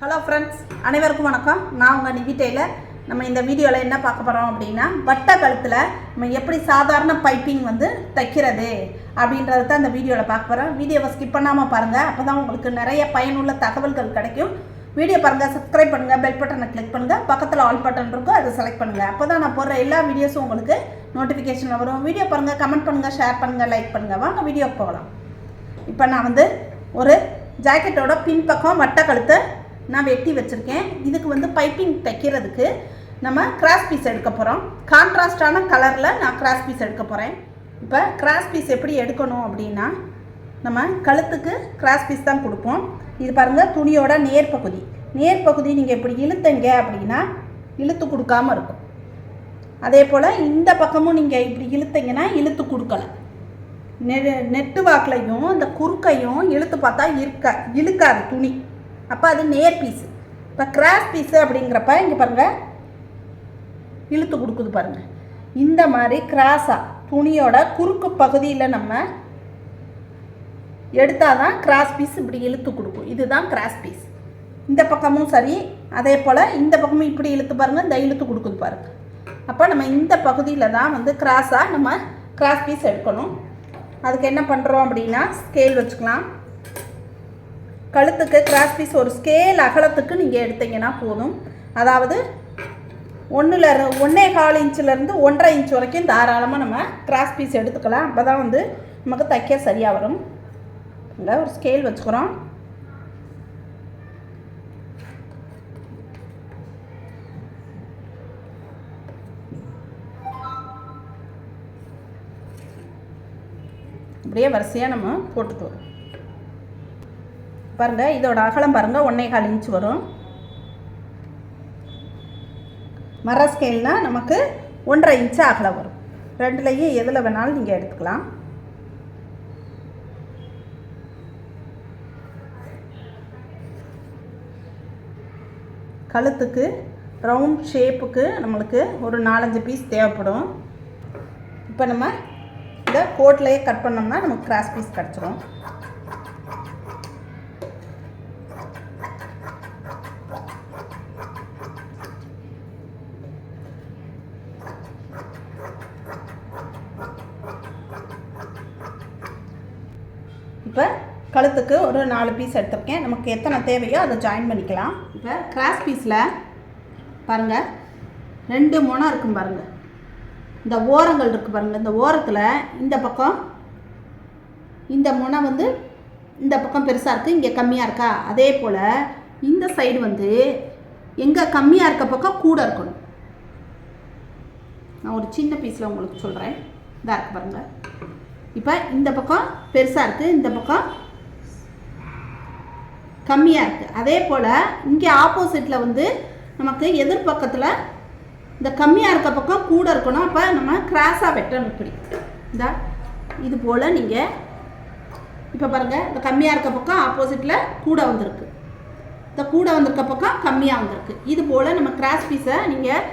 Hello friends அனைவருக்கும் வணக்கம். நான் உங்கள் நிவிட்டையில் நம்ம இந்த வீடியோவில் என்ன பார்க்க போகிறோம் அப்படின்னா வட்ட கழுத்தில் நம்ம எப்படி சாதாரண பைப்பிங் வந்து தைக்கிறது அப்படின்றத தான் இந்த வீடியோவில் பார்க்க போகிறோம் வீடியோவை ஸ்கிப் பண்ணாமல் பாருங்கள் அப்போ தான் உங்களுக்கு நிறைய பயனுள்ள தகவல்கள் கிடைக்கும். வீடியோ பாருங்கள் சப்ஸ்கிரைப் பண்ணுங்கள் பெல் பட்டனை கிளிக் பண்ணுங்கள் பக்கத்தில் ஆல் பட்டன் இருக்கும் அதை செலக்ட் பண்ணுங்கள் அப்போ தான் நான் போடுற எல்லா வீடியோஸும் உங்களுக்கு நோட்டிஃபிகேஷன் வரும். வீடியோ பாருங்கள் கமெண்ட் பண்ணுங்கள் ஷேர் பண்ணுங்கள் லைக் பண்ணுங்கள் வாங்க வீடியோக்கு போகலாம் இப்போ நான் வந்து ஒரு ஜாக்கெட்டோட பின்பக்கம் வட்ட கழுத்தை நான் வெட்டி வச்சுருக்கேன். இதுக்கு வந்து பைப்பிங் தைக்கிறதுக்கு நம்ம கிராஸ் பீஸ் எடுக்க போகிறோம் கான்ட்ராஸ்டான கலரில் நான் கிராஸ் பீஸ் எடுக்க போகிறேன் இப்போ கிராஸ் பீஸ் எப்படி எடுக்கணும் அப்படின்னா நம்ம கழுத்துக்கு கிராஸ் பீஸ் தான் கொடுப்போம். இது பாருங்கள் துணியோட நேர் பகுதி நேர் பகுதி நீங்கள் இப்படி இழுத்தங்க அப்படின்னா இழுத்து கொடுக்காம இருக்கும். அதே போல் இந்த பக்கமும் நீங்கள் இப்படி இழுத்தீங்கன்னா இழுத்து கொடுக்கல. நெ நெட்டு வாக்குலையும் இந்த குறுக்கையும் இழுத்து பார்த்தா இருக்க இழுக்காது துணி. அப்போ அது நேர் பீஸு இப்போ கிராஸ் பீஸு அப்படிங்கிறப்ப இங்கே பாருங்கள் இழுத்து கொடுக்குது பாருங்கள் இந்த மாதிரி கிராஸாக துணியோட குறுக்கு பகுதியில் நம்ம எடுத்தால் தான் கிராஸ் பீஸ் இப்படி இழுத்து கொடுக்கும். இதுதான் கிராஸ் பீஸ் இந்த பக்கமும் சரி அதே போல் இந்த பக்கமும் இப்படி இழுத்து பாருங்கள் இந்த இழுத்து கொடுக்குது பாருங்கள் அப்போ நம்ம இந்த பகுதியில் தான் வந்து கிராஸாக நம்ம கிராஸ் பீஸ் எடுக்கணும். அதுக்கு என்ன பண்ணுறோம் அப்படின்னா ஸ்கேல் வச்சுக்கலாம். கழுத்துக்கு கிராஸ் பீஸ் ஒரு ஸ்கேல் அகலத்துக்கு நீங்கள் எடுத்தீங்கன்னா போதும். அதாவது ஒன்றில் ஒன்றே கால் இன்ச்சிலேருந்து ஒன்றரை இன்ச் வரைக்கும் தாராளமாக நம்ம கிராஸ் பீஸ் எடுத்துக்கலாம். அப்போ தான் வந்து நமக்கு தைக்க சரியாக வரும். இல்லை ஒரு ஸ்கேல் வச்சுக்கிறோம். அப்படியே வரிசையாக நம்ம போட்டுட்டு வரோம் பாருங்கள் இதோட அகலம் பாருங்கள் ஒன்றே கால் இன்ச் வரும். மர ஸ்கேல்னால் நமக்கு ஒன்றரை இன்ச்சு அகலம் வரும். ரெண்டுலேயும் எதில் வேணாலும் நீங்கள் எடுத்துக்கலாம். கழுத்துக்கு ரவுண்ட் ஷேப்புக்கு நம்மளுக்கு ஒரு நாலஞ்சு பீஸ் தேவைப்படும். இப்போ நம்ம இந்த கோட்லேயே கட் பண்ணோம்னா நமக்கு கிராஸ் பீஸ் கிடச்சிரும். இப்போ கழுத்துக்கு ஒரு நாலு பீஸ் எடுத்துருக்கேன். நமக்கு எத்தனை தேவையோ அதை ஜாயின் பண்ணிக்கலாம். இப்போ கிராஸ் பீஸில் பாருங்கள் ரெண்டு முனை இருக்கும் பாருங்கள் இந்த ஓரங்கள் இருக்குது பாருங்கள் இந்த ஓரத்தில் இந்த பக்கம் இந்த முனை வந்து இந்த பக்கம் பெருசாக இருக்குது இங்கே கம்மியாக இருக்கா? அதே போல் இந்த சைடு வந்து எங்கே கம்மியாக இருக்க பக்கம் கூட இருக்கணும். நான் ஒரு சின்ன பீஸில் உங்களுக்கு சொல்கிறேன் இதாக இருக்கு பாருங்கள் இப்போ இந்த பக்கம் பெருசாக இருக்குது இந்த பக்கம் கம்மியாக இருக்குது அதே போல் இங்கே ஆப்போசிட்டில் வந்து நமக்கு எதிர்பக்கத்தில் இந்த கம்மியாக இருக்க பக்கம் கூட இருக்கணும். அப்போ நம்ம கிராஸாக வெட்டணும் இப்படி. இந்த இது போல் நீங்கள் இப்போ பாருங்கள் இந்த கம்மியாக இருக்க பக்கம் ஆப்போசிட்டில் கூட வந்திருக்கு. இந்த கூட வந்திருக்க பக்கம் கம்மியாக வந்திருக்கு. இது போல் நம்ம கிராஸ் பீஸை நீங்கள்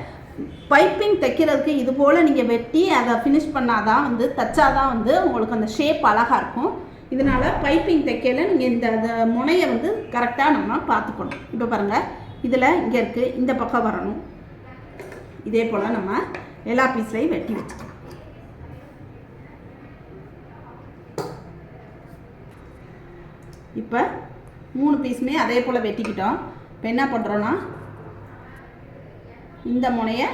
பைப்பிங் தைக்கிறதுக்கு இது போல் நீங்கள் வெட்டி அதை ஃபினிஷ் பண்ணாதான் வந்து தைச்சாதான் வந்து உங்களுக்கு அந்த ஷேப் அழகாக இருக்கும். இதனால் பைப்பிங் தைக்கல நீங்கள் இந்த அந்த முனையை வந்து கரெக்டாக நம்ம பார்த்துக்கணும். இப்போ பாருங்கள் இதில் இங்கே இருக்குது இந்த பக்கம் வரணும். இதே போல் நம்ம எல்லா பீஸ்லையும் வெட்டி வச்சுக்கணும். இப்போ மூணு பீஸுமே அதே போல் வெட்டிக்கிட்டோம். இப்போ என்ன பண்ணுறோன்னா இந்த முனையை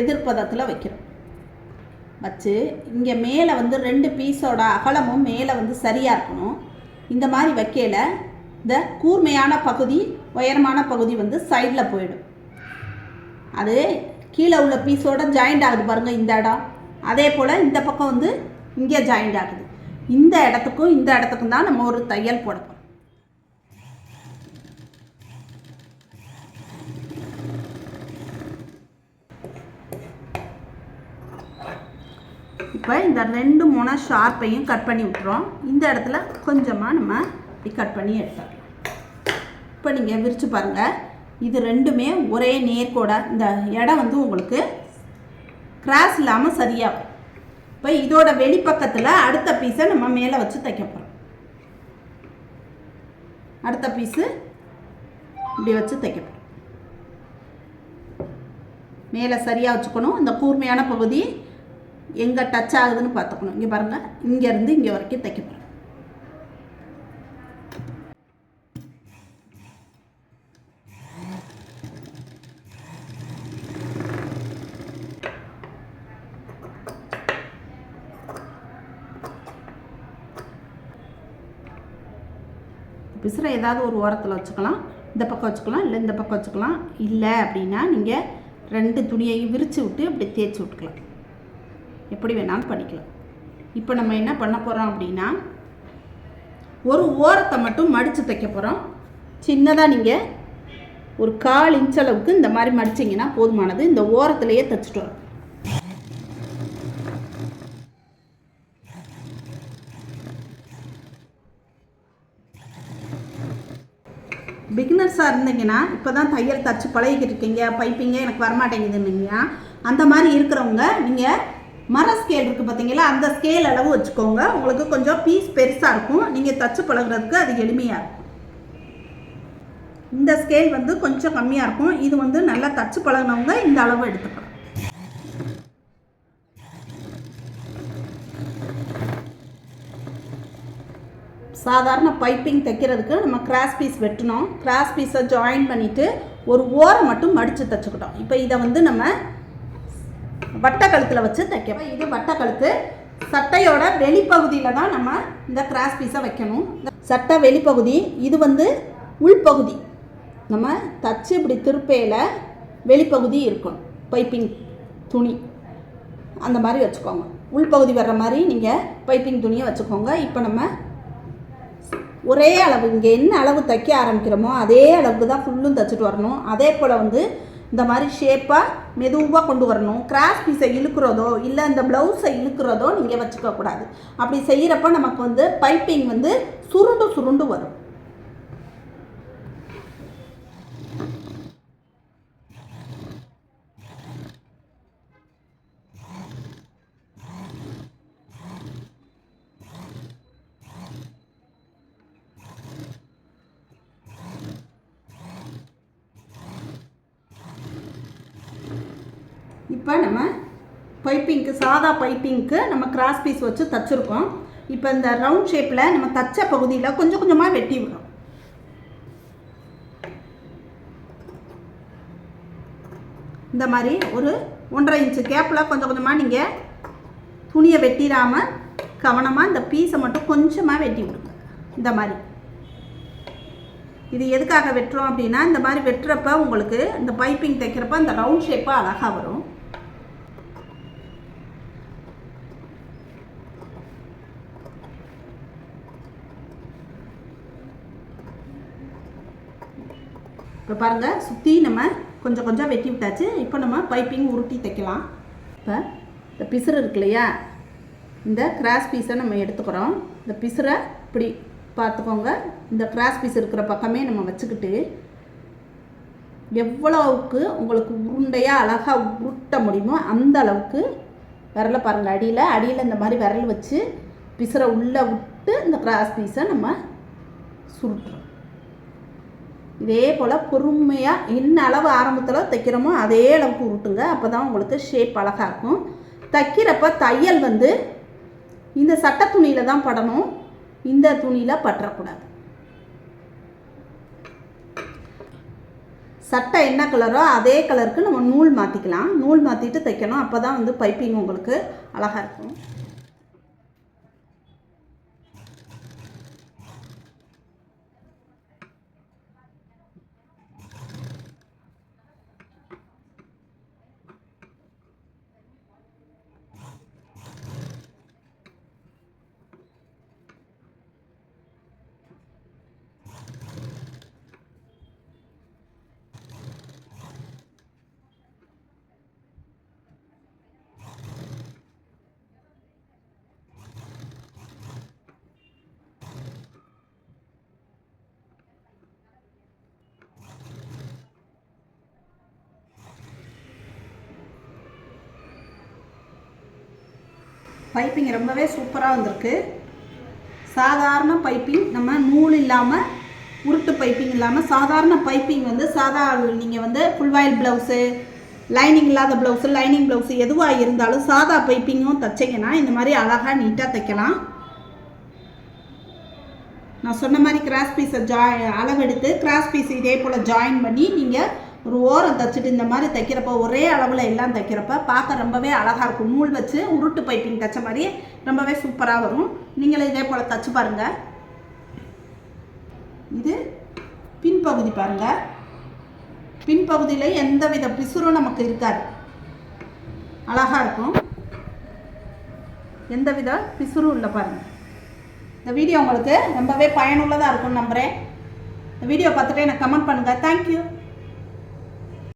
எதிர்ப்பதத்தில் வைக்கிறோம். வச்சு இங்கே மேலே வந்து ரெண்டு பீஸோட அகலமும் மேலே வந்து சரியாக இருக்கணும். இந்த மாதிரி வைக்கையில் இந்த கூர்மையான பகுதி உயரமான பகுதி வந்து சைடில் போயிடும். அது கீழே உள்ள பீஸோட ஜாயிண்ட் ஆகுது பாருங்கள் இந்த இடம். அதே போல் இந்த பக்கம் வந்து இங்கே ஜாயிண்ட் ஆகுது. இந்த இடத்துக்கும் இந்த இடத்துக்கும் தான் நம்ம ஒரு தையல் போடப்போம் போகிறோம் இப்போ இந்த ரெண்டு முனை ஷார்ப்பையும் கட் பண்ணி விட்டுறோம். இந்த இடத்துல கொஞ்சமாக நம்ம இப்படி கட் பண்ணி எடுத்துடலாம் இப்போ நீங்கள் விரித்து பாருங்கள் இது ரெண்டுமே ஒரே நேர்கோட இந்த இடம் வந்து உங்களுக்கு கிராஸ் இல்லாமல் சரியாகும். இப்போ இதோட வெளிப்பக்கத்தில் அடுத்த பீஸை நம்ம மேலே வச்சு தைக்க போகிறோம் அடுத்த பீஸு இப்படி வச்சு தைக்க போகிறோம் மேலே சரியாக வச்சுக்கணும். இந்த கூர்மையான பகுதி எங்கே டச் ஆகுதுன்னு பார்த்துக்கணும். இங்கே பாருங்கள் இங்கேருந்து இங்கே வரைக்கும் தைக்க போகிறோம் பிசுரை ஏதாவது ஒரு ஓரத்தில் வச்சுக்கலாம். இந்த பக்கம் வச்சுக்கலாம். இல்லை இந்த பக்கம் வச்சுக்கலாம். இல்லை அப்படின்னா நீங்கள் ரெண்டு துணியையும் விரித்து விட்டு அப்படி தேய்ச்சி விட்டுக்கலாம். எப்படி வேணாலும் பண்ணிக்கலாம். இப்போ நம்ம என்ன பண்ண போகிறோம் அப்படின்னா ஒரு ஓரத்தை மட்டும் மடித்து தைக்க போகிறோம் சின்னதாக நீங்கள் ஒரு கால் இன்ச் அளவுக்கு இந்த மாதிரி மடிச்சிங்கன்னா போதுமானது. இந்த ஓரத்துலேயே தைச்சிட்டு வரோம். பிகினர்ஸாக இருந்தீங்கன்னா இப்போ தான் தையல் தச்சு பழகிக்கிட்டு இருக்கீங்க. பைப்பிங்க எனக்கு வரமாட்டேங்குதுன்னீங்கன்னா அந்த மாதிரி இருக்கிறவங்க நீங்கள் மர ஸ்கேல் இருக்குது பார்த்தீங்களா அந்த ஸ்கேல் அளவு வச்சுக்கோங்க. உங்களுக்கு கொஞ்சம் பீஸ் பெருசாக இருக்கும். நீங்கள் தச்சு பழகுறதுக்கு அது எளிமையாக இருக்கும். இந்த ஸ்கேல் வந்து கொஞ்சம் கம்மியாக இருக்கும். இது வந்து நல்லா தச்சு பழகினவங்க இந்த அளவு எடுத்துக்கலாம். சாதாரண பைப்பிங் தைக்கிறதுக்கு நம்ம கிராஸ் பீஸ் வெட்டினோம் கிராஸ் பீஸை ஜாயின் பண்ணிவிட்டு ஒரு ஓரம் மட்டும் மடித்து தைச்சிக்கிட்டோம். இப்போ இதை வந்து நம்ம வட்டக்கழுத்தில் வச்சு தைக்க இது வட்டக்கழுத்து. சட்டையோட வெளிப்பகுதியில் தான் நம்ம இந்த கிராஸ் பீஸை வைக்கணும். சட்டை வெளிப்பகுதி இது வந்து உள்பகுதி. நம்ம தச்சு இப்படி திருப்பையில் வெளிப்பகுதி இருக்கும். பைப்பிங் துணி. அந்த மாதிரி வச்சுக்கோங்க. உள்பகுதி வர்ற மாதிரி நீங்கள் பைப்பிங் துணியை வச்சுக்கோங்க. இப்போ நம்ம ஒரே அளவு இங்கே என்ன அளவு தைக்க ஆரம்பிக்கிறோமோ அதே அளவுக்கு தான் ஃபுல்லும் தைச்சிட்டு வரணும். அதே போல் வந்து இந்த மாதிரி ஷேப்பாக மெதுவாக கொண்டு வரணும். கிராஸ் பீஸை இழுக்கிறதோ இல்லை இந்த ப்ளவுஸை இழுக்கிறதோ நீங்கள் வச்சுக்கக்கூடாது. அப்படி செய்கிறப்ப நமக்கு வந்து பைப்பிங் வந்து சுருண்டு சுருண்டு வரும். இப்போ நம்ம பைப்பிங்க்கு சாதா பைப்பிங்க்கு நம்ம கிராஸ் பீஸ் வச்சு தச்சுருக்கோம். இப்போ இந்த ரவுண்ட் ஷேப்பில் நம்ம தச்ச பகுதியில் கொஞ்சம் கொஞ்சமாக வெட்டி விடுறோம். இந்த மாதிரி ஒரு ஒன்றரை இன்ச்சு கேப்பில் கொஞ்சம் கொஞ்சமாக நீங்கள் துணியை வெட்டிடாமல் கவனமாக இந்த பீஸை மட்டும் கொஞ்சமாக வெட்டி விடுங்க. இந்த மாதிரி. இது எதுக்காக வெட்டுறோம் அப்படின்னா இந்த மாதிரி வெட்டுறப்ப உங்களுக்கு இந்த பைப்பிங் தைக்கிறப்ப அந்த ரவுண்ட் ஷேப்பாக அழகாக வரும். இப்போ பாருங்கள் சுற்றி நம்ம கொஞ்சம் கொஞ்சம் வெட்டி விட்டாச்சு. இப்போ நம்ம பைப்பிங் உருட்டி தைக்கலாம். இப்போ இந்த பிசுறு இருக்கு இல்லையா? இந்த கிராஸ் பீஸை நம்ம எடுத்துக்கிறோம். இந்த பிசுரை இப்படி பார்த்துக்கோங்க. இந்த கிராஸ் பீஸ் இருக்கிற பக்கமே நம்ம வச்சுக்கிட்டு எவ்வளவுக்கு உங்களுக்கு உருண்டையாக அழகாக உருட்ட முடியுமோ அந்த அளவுக்கு விரலை பாருங்கள் அடியில் அடியில் இந்த மாதிரி விரல் வச்சு பிசுரை உள்ளே விட்டு இந்த கிராஸ் பீஸை நம்ம சுருட்டுறோம். இதே போல் பொறுமையாக என்ன அளவு ஆரம்பத்தில் தைக்கிறோமோ அதே அளவுக்கு உருட்டுங்க. அப்போ தான் உங்களுக்கு ஷேப் அழகாக இருக்கும். தைக்கிறப்ப தையல் வந்து இந்த சட்டை துணியில் தான் படணும். இந்த துணியில் பற்றக்கூடாது. சட்டை என்ன கலரோ அதே கலருக்கு நம்ம நூல் மாற்றிக்கலாம் நூல் மாற்றிட்டு தைக்கணும். அப்போ தான் வந்து பைப்பிங் உங்களுக்கு அழகாக இருக்கும். பைப்பிங் ரொம்பவே சூப்பராக வந்திருக்கு. சாதாரண பைப்பிங் நம்ம நூல் இல்லாமல் உருட்டு பைப்பிங் இல்லாமல் சாதாரண பைப்பிங் வந்து சாதா நீங்கள் வந்து ஃபுல் வாயில் ப்ளவுஸு லைனிங் இல்லாத ப்ளவுஸு லைனிங் ப்ளவுஸு எதுவாக இருந்தாலும் சாதா பைப்பிங்கும் தைச்சிங்கன்னா இந்த மாதிரி அழகாக நீட்டாக தைக்கலாம். நான் சொன்ன மாதிரி கிராஸ் பீஸை ஜாய் அளவெடுத்து கிராஸ் பீஸ் இதே போல் ஜாயின் பண்ணி நீங்கள் ஒரு ஓரம் தைச்சிட்டு இந்த மாதிரி தைக்கிறப்ப ஒரே அளவில் எல்லாம் தைக்கிறப்ப பார்க்க ரொம்பவே அழகாக இருக்கும். நூல் வச்சு உருட்டு பைப்பிங் தைச்ச மாதிரி ரொம்பவே சூப்பராக வரும். நீங்களும் இதே போல் தைச்சு பாருங்கள் இது பின்பகுதி பாருங்கள் பின்பகுதியில் எந்த வித பிசுறும் நமக்கு இருக்காது. அழகாக இருக்கும். எந்த வித பிசுறும் இல்லை பாருங்கள் இந்த வீடியோ உங்களுக்கு ரொம்பவே பயனுள்ளதாக இருக்கும்னு நம்புகிறேன் இந்த வீடியோ பார்த்துட்டு எனக்கு கமெண்ட் பண்ணுங்கள் தேங்க்யூ